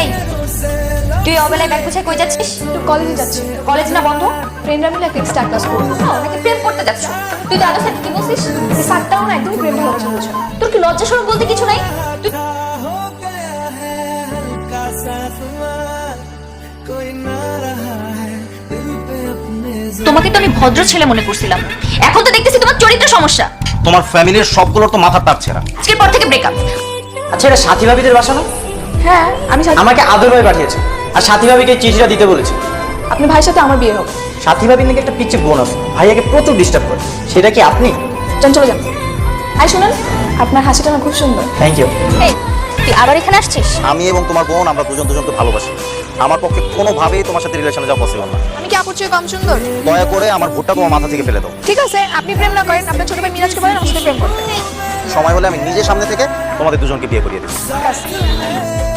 এই তুই অবেলায় ব্যাগ গুছাই কই যাচ্ছিস? একটু কলেজে যাচ্ছি। কলেজ না বন্ধ? ফ্রেন্ডরা মিলে একটা এক্সট্রা ক্লাস করব। ও, নাকি প্রেম করতে যাচ্ছ। তুই তো স্যার কি বলছিস? এই স্যারটাও না একদম প্রেম তোর কি লজ্জা সরম বলতে কিছু নাই? তুই তোমাকে তো আমি ভদ্র ছেলে মনে করছিলাম। এখন তো দেখতেছি তোমার চরিত্র সমস্যা। তোমার ফ্যামিলির সবগুলোর তো মাথা তার ছেঁড়া আজকের পর থেকে ব্রেকআপ আচ্ছা এটা সাথী ভাবিদের বাসা না? হ্যাঁ আমি সাথী- আমাকে আদর ভাই পাঠিয়েছে। আর সাথী ভাবিকে চিঠিটা দিতে বলেছে। আপনি ভাইয়ের সাথে আমার বিয়ে হবে সাথী ভাবির নাকি একটা পিচ্ছে বোন আছে ভাইয়াকে প্রচুর ডিস্টার্ব করে। সেটা কি আপনি? যান চলে যান। আই শুনেন আপনার হাসিটা না খুব সুন্দর। থ্যাংক ইউ এই তুই আবার এখানে আসছিস? আমি এবং তোমার বোন আমরা দুজন দুজনকে ভালোবাসি। আমার পক্ষে কোনোভাবেই তোমার সাথে রিলেশনে যাওয়া পসিবল না। আমি কি আপুর চেয়ে কম সুন্দর? দয়া করে আমার ভোটটা তোমার মাথা থেকে ফেলে দাও। ঠিক আছে আপনি প্রেম না করেন আপনার ছোট ভাই মিরাজকে বলেন আমার সাথে প্রেম করতে সময় হলে আমি নিজের সামনে থেকে তোমাদের দুজনকে বিয়ে করিয়ে দেবো ঠিক আছে।